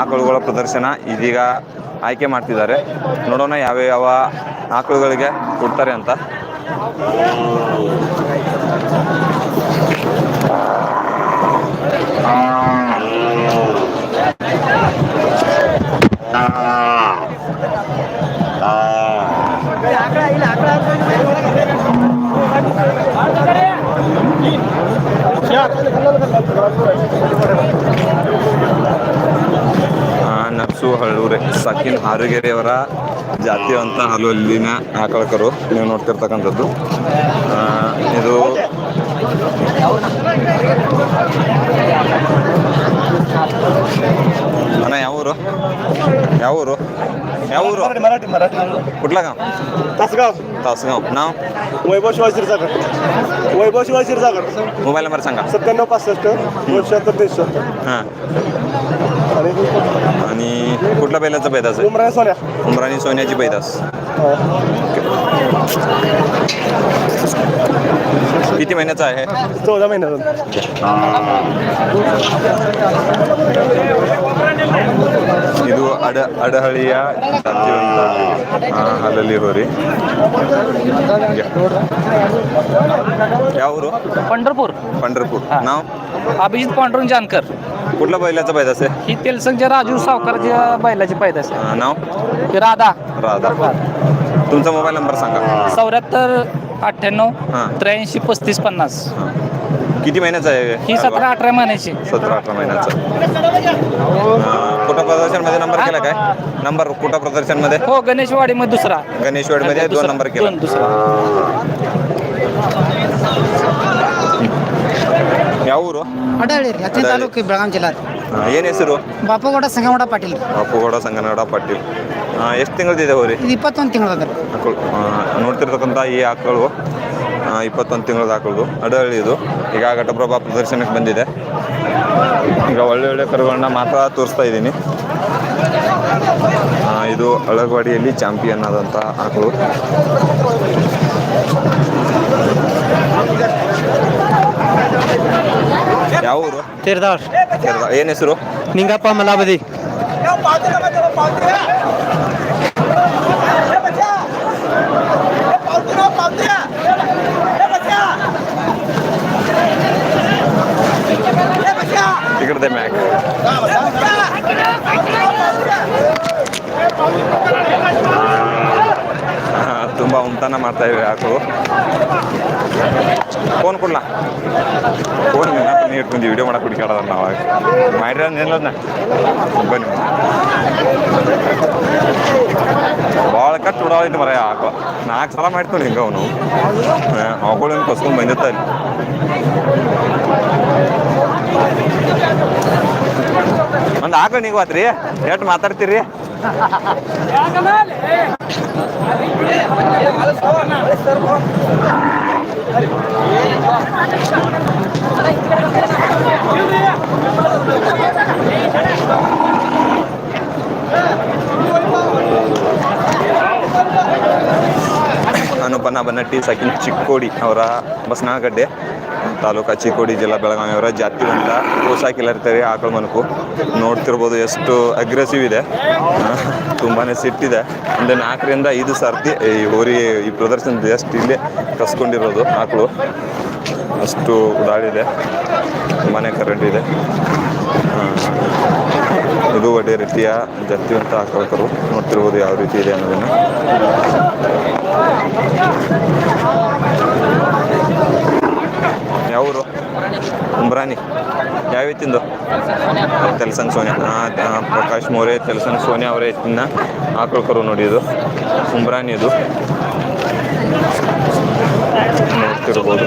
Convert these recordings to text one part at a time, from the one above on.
ಆಕಳುಗಳ ಪ್ರದರ್ಶನ ಇದೀಗ ಆಯ್ಕೆ ಮಾಡ್ತಿದ್ದಾರೆ. ನೋಡೋಣ ಯಾವ ಯಾವ ಆಕಳುಗಳಿಗೆ ಕೊಡ್ತಾರೆ ಅಂತ. ಸಕಿನ್ ಹಾರುಗೆರೆಯವರ ಜಾತಿವಂತ ಹಲುವಲ್ಲಿನ ಆಕಳಕರು ನೀವು ನೋಡ್ತಿರ್ತಕ್ಕಂಥದ್ದು ಆ, ಇದು ಅಣ್ಣ ಯಾವ ಊರು ಯಾವ ಊರು ಯಾವ ಊರು मराठी मराठी कुठला गाव तासगाव तासगाव नाव वैभव शिवाय क्षीरसागर वैभव शिवाय क्षीरसागर मोबाईल नंबर सांगा सत्त्याण्णव पासष्ट दोनशे त्रेसष्ट हां आणि आणि कुठल्या बैलाचं पैदास आहे उमराने सोन्या उमराणी सोन्याची पैदास किती महिन्याचा आहे चौदा महिन्याचा ಇದು ಅಡ ಅಡಹಳಿಯ ಜಾತಿವಂತ ಆ, ಹಾಲಲ್ಲಿ ಹೋರಿ ಯಾವ ಊರು पंढरपूर पंढरपूर नाव अभिजित पांडुरंग जानकर. कुठला बैलाचा पैदास आहे ही तेलसंगच्या राजू सावकारच्या बैलाची पैदास नाव? ही राधा. राधा. तुमचा मोबाईल नंबर सांगा. चौऱ्याहत्तर अठ्ठ्याण्णव. त्र्याऐंशी पस्तीस पन्नास. किती महिन्याचा आहे? ही सतरा अठरा महिन्याची. सतरा अठरा महिन्याचा. कुठं प्रदर्शनमध्ये नंबर केला काय? नंबर कुठं प्रदर्शनमध्ये? हो गणेशवाडीमध्ये दुसरा. गणेशवाडीमध्ये दोन नंबर केला. दुसरा. ಯಾವ ಊರು ಅಡಳ್ಳಿ ರೀ ಹತ್ತನೇ. ತಾಲೂಕು ಬೆಳಗಾವಿ ಜಿಲ್ಲಾ ರೀ. ಏನು ಹೆಸರು? ಬಾಪುಗೌಡ ಸಂಗಮಡ ಪಾಟೀಲ್ ರೀ. ಅಪ್ಪುಗೌಡ ಪಾಟೀಲ್. ಎಷ್ಟು ತಿಂಗಳದಿದೆ ಹೋರಿ? ಇದು ಇಪ್ಪತ್ತೊಂದು ತಿಂಗಳು ಅದ ರೀ ಆಕಳು ನೋಡ್ತಿರ್ತಕ್ಕಂಥ ಈ ಆಕಳು ಇಪ್ಪತ್ತೊಂದು ತಿಂಗಳದ ಆಕಳದು ಅಡಹಳ್ಳಿ ಇದು. ಈಗ ಘಟಪ್ರಭಾ ಪ್ರದರ್ಶನಕ್ಕೆ ಬಂದಿದೆ. ಈಗ ಒಳ್ಳೆ ಒಳ್ಳೆ ಕರುಗಳನ್ನ ಮಾತ್ರ ತೋರಿಸ್ತಾ ಇದ್ದೀನಿ. ಇದು ಅಳಗವಾಡಿಯಲ್ಲಿ ಚಾಂಪಿಯನ್ ಆದಂಥ ಆಕಳು ಯಾವ ಊರು ತೀರ್ದಾರ್ ಏನ್ ಹೆಸರು? ನಿಂಗಪ್ಪ ಮಲಾಬದಿ ತುಂಬಾ ಮ್ಯಾಕ್. ತುಂಬ ಮಾಡ್ತಾ ಇವೆ ಯಾಕು. ಫೋನ್ ಕೊಡ್ಲಾ? ಫೋನ್ ನೀ ಇಟ್ಕೊಂಡು ವಿಡಿಯೋ ಮಾಡಕ್ಕೆ ಹುಡುಕಾಡೋದ ನಾವು ಮಾಡಿರ ನಿಲ್ಲದ್ನ ಬನ್ನಿ. ಭಾಳ ಕಟ್ಟು ಬಿಡೋದೈತಿ ಮರ ಆಕಳು ನಾಲ್ಕು ಸಲ ಮಾಡ್ತಾನೆ ಹಿಂಗೆ ಅವನು. ಅವಗಳು ಕಸ್ಕೊಂಡು ಬಂದಿರ್ತಾರೆ ಒಂದು ಆಕಳು ನೀವು ಆತ್ರಿ. ಎಷ್ಟು ಮಾತಾಡ್ತೀರಿ? ಬನ್ನಟ್ಟಿ ಸಕಿನ್ ಚಿಕ್ಕೋಡಿ ಅವರ ಬಸನಗಡ್ಡೆ ತಾಲೂಕು ಚಿಕ್ಕೋಡಿ ಜಿಲ್ಲಾ ಬೆಳಗಾವಿ ಅವರ ಜಾತಿವಂತ ಅಂತ ಕೋಸಾಕಿಲ್ಲರ್ತಾರೆ ಆಕಳು ಮನಕು. ನೋಡ್ತಿರ್ಬೋದು ಎಷ್ಟು ಅಗ್ರೆಸಿವ್ ಇದೆ. ತುಂಬಾ ಸಿಟ್ಟಿದೆ. ಒಂದು ನಾಲ್ಕರಿಂದ ಐದು ಸರ್ತಿ ಈ ಹೋರಿ ಈ ಪ್ರದರ್ಶನ ಎಷ್ಟು ಇಲ್ಲೇ ಕಸ್ಕೊಂಡಿರೋದು ಆಕಳು. ಅಷ್ಟು ಉಡಾಳಿದೆ ತುಂಬಾ ಕರೆಂಟ್ ಇದೆ. ಇದು ರೀತಿಯ ಜಾತಿವಂತ ಆಕಳಕರು ನೋಡ್ತಿರ್ಬೋದು ಯಾವ ರೀತಿ ಇದೆ ಅನ್ನೋದನ್ನು. ಯಾವರು ಉಮ್ರಾನಿ ಯಾವ ಎತ್ತಿಂದು ತೆಲಸನ್ ಸೋನಿಯಾ. ಪ್ರಕಾಶ್ ಮೋರೆ ತೆಲಸನ್ ಸೋನಿಯಾ ಅವರೇ ಎತ್ತಿನ ಆಕಳಕರು ನೋಡಿ ಇದು ಉಮ್ರಾನಿ ಇದು. ನೋಡ್ತಿರ್ಬೋದು.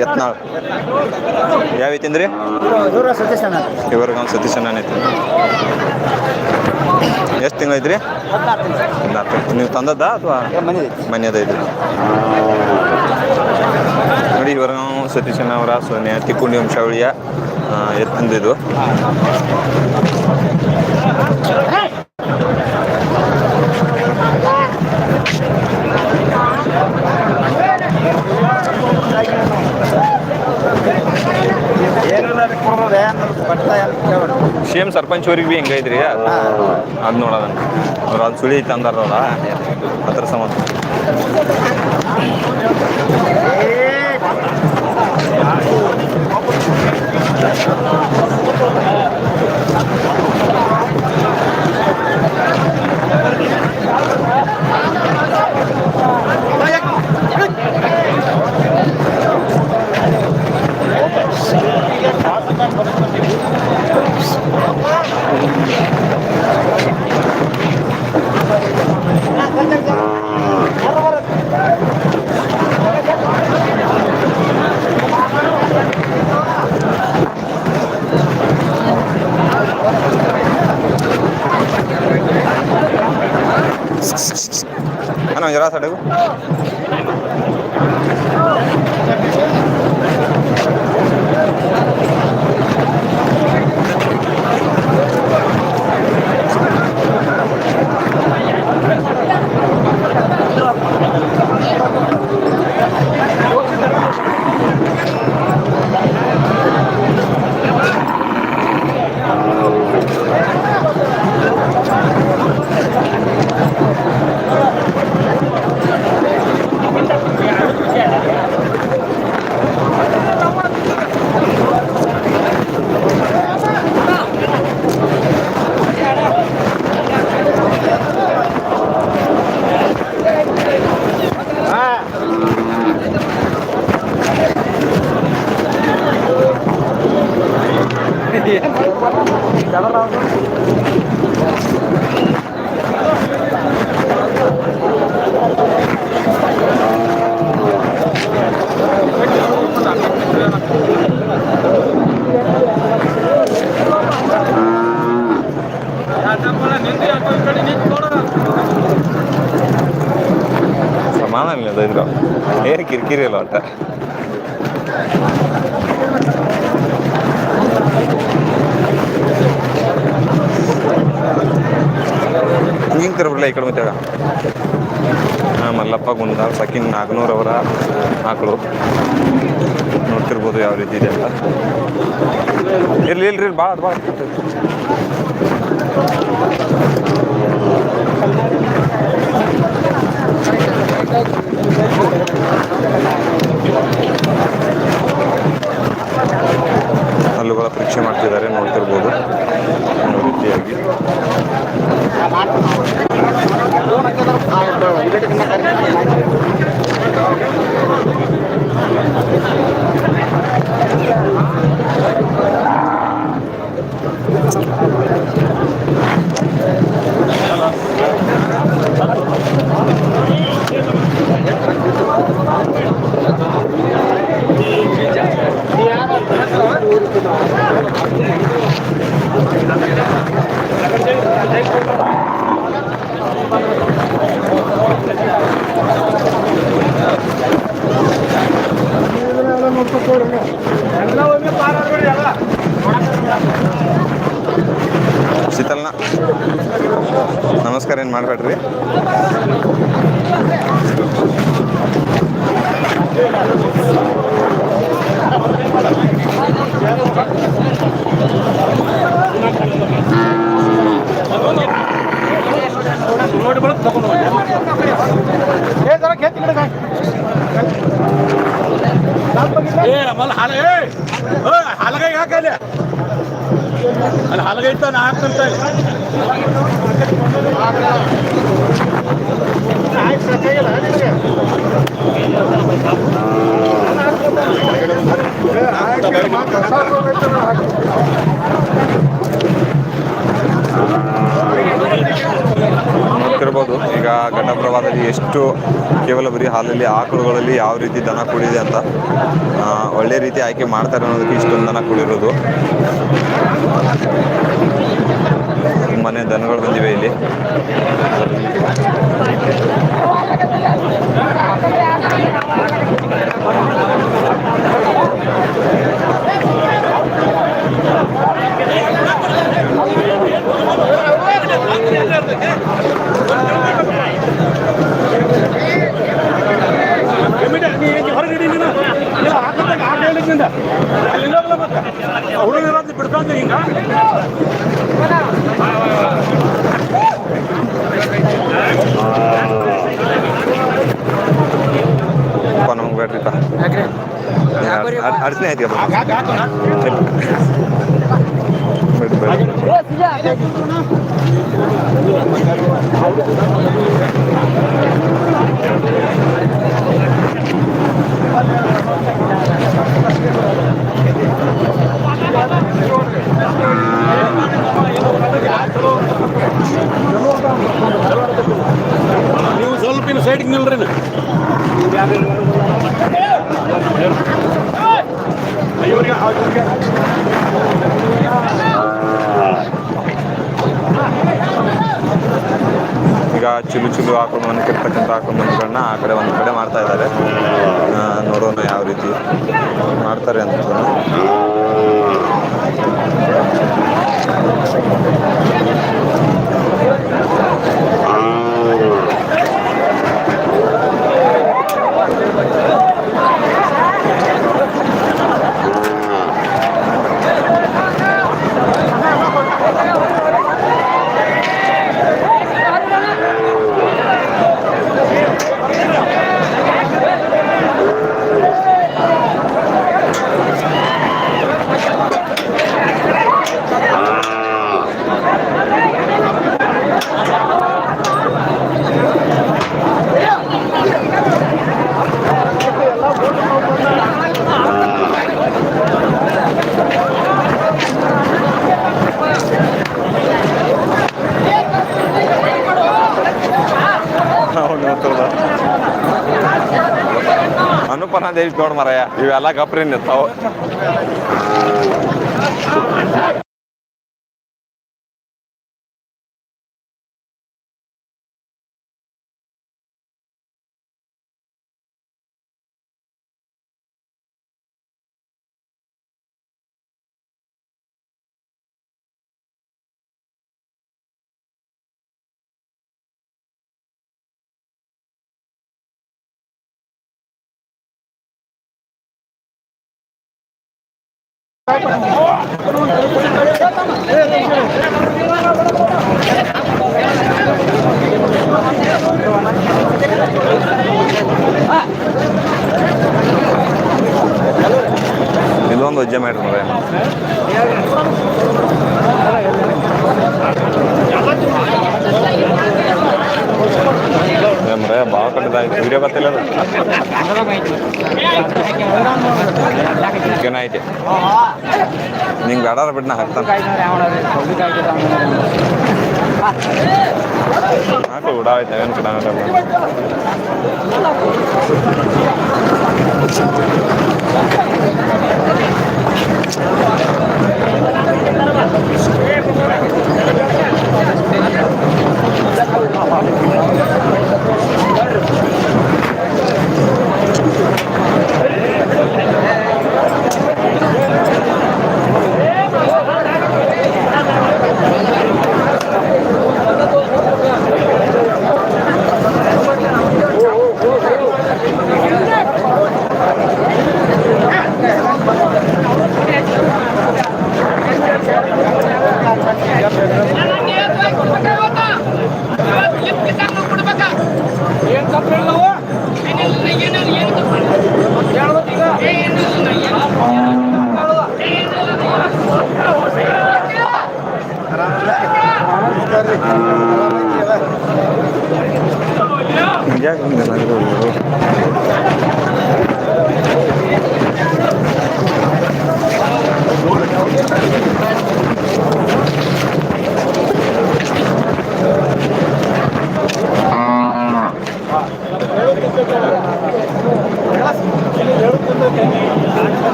ಯತ್ನಾಳ್. ಯಾವ ಐತಿ ಇವ್ರಿಗೆ ಒಂದು ಸತೀಶ್ ಅಣ್ಣ ಐತಿ. ಎಷ್ಟು ತಿಂಗಳು ಐತ್ರಿ? ಹದಿನಾಲ್ಕು. ನೀವು ತಂದದ್ದ ಅಥವಾ ಮನೆಯದೈತ್ರಿ ನೋಡಿ ಇವ್ರ ನಾವು ಸತೀಶ್ ಅಣ್ಣ ಅವರ ಸೋನಿಯಾ, ತಿಕ್ಕುಂಡಿ ವಂಶಾವಳಿಯ ಎತ್ತಂದಿದ್ದು ಸೇಮ್ ಸರ್ಪಂಚ್ ಅವ್ರಿಗೆ ಭೀ ಹೆಂಗೈತ್ರಿ ಅದು ನೋಡೋದ ಅವ್ರು ಅದು ಸುಳಿ ಐತೆ ಅಂದಾರಲ್ಲ ಅದ್ರ ಸಂಬಂಧ ಅಣ್ಣ జరా సడుగు ಒಟ್ಟ ಹಿಂಗೆ ತಿರ್ಬಿಡ್ಲ ಈ ಕಡೆ ಮತ್ತೆ. ಹಾಂ, ಮಲ್ಲಪ್ಪ ಗುಂಡ ಸಕಿನ್ ನಾಗನೂರ್ ಅವರ ಆಕಳು ನೋಡ್ತಿರ್ಬೋದು ಯಾವ ರೀತಿ ಇದೆ ಅಂತ. ಇರ್ಲಿ ಇಲ್ರಿ ಭಾಳ ಭಾಳ ಹಲ್ಲುಗಳ ಪರೀಕ್ಷೆ ಮಾಡ್ತಿದ್ದಾರೆ ನೋಡ್ತಿರ್ಬೋದು. ರೀತಿಯಾಗಿ. ಅಲ್ಲಿ ಹಾಲಗಾಯಿ ಇತ್ತ ನಾ ಹಾಕ್ತಂತ ನೋಡ್ತಿರ್ಬೋದು ಈಗ ಘಟಪ್ರಭಾದಲ್ಲಿ ಎಷ್ಟು ಕೇವಲ ಬರೀ ಹಾಲಲ್ಲಿ ಆಕಳುಗಳಲ್ಲಿ ಯಾವ ರೀತಿ ದನ ಕೂಡಿದೆ ಅಂತ ಒಳ್ಳೆ ರೀತಿ ಆಯ್ಕೆ ಮಾಡ್ತಾರೆ ಅನ್ನೋದಕ್ಕೆ ಇಷ್ಟೊಂದು ದನ ಕೂಡಿರೋದು. ತುಂಬಾನೇ ದನಗಳು ಬಂದಿವೆ ಇಲ್ಲಿ. ಅರ್ಚನೆ ಆಯ್ತು ಬಿಡಿ ಬೇಡ ನೀವು ಸ್ವಲ್ಪ ಇನ್ನು ಸೈಡ್ಗೆ ನಿಲ್ರಿ ಚಿಲು ಚಿಲು ಆಕ್ರಮಣ ಮನಕ್ಕಿರ್ತಕ್ಕಂಥ ಆಕ್ರಮಣಗಳನ್ನ ಆ ಕಡೆ ಒಂದು ಕಡೆ ಮಾಡ್ತಾ ಇದ್ದಾರೆ. ನೋಡೋಣ ಯಾವ ರೀತಿ ಮಾಡ್ತಾರೆ ಅಂತ. ದೇವಿ ನೋಡ್ ಮರಯ್ಯ ಇವೆಲ್ಲ ಗಪ್ರಿ ನಿಂತಾವ ಇದೊಂದು ಉದ್ಯಮ ಮಾಡ್ರಿ ಅಂದ್ರೆ ಭಾಳ ಕಟ್ಟದಾಯ್ತು. ವಿಡಿಯೋ ಬರ್ತಿಲ್ಲ ಅದು. ಬಿಡ್ನ ಹಾಕ್ತಾನೆ ಹಾಕು ಉಡಾಯ್ತು ಏನು ಕೂಡ ಹಾಕಲ್ಲ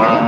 Wow.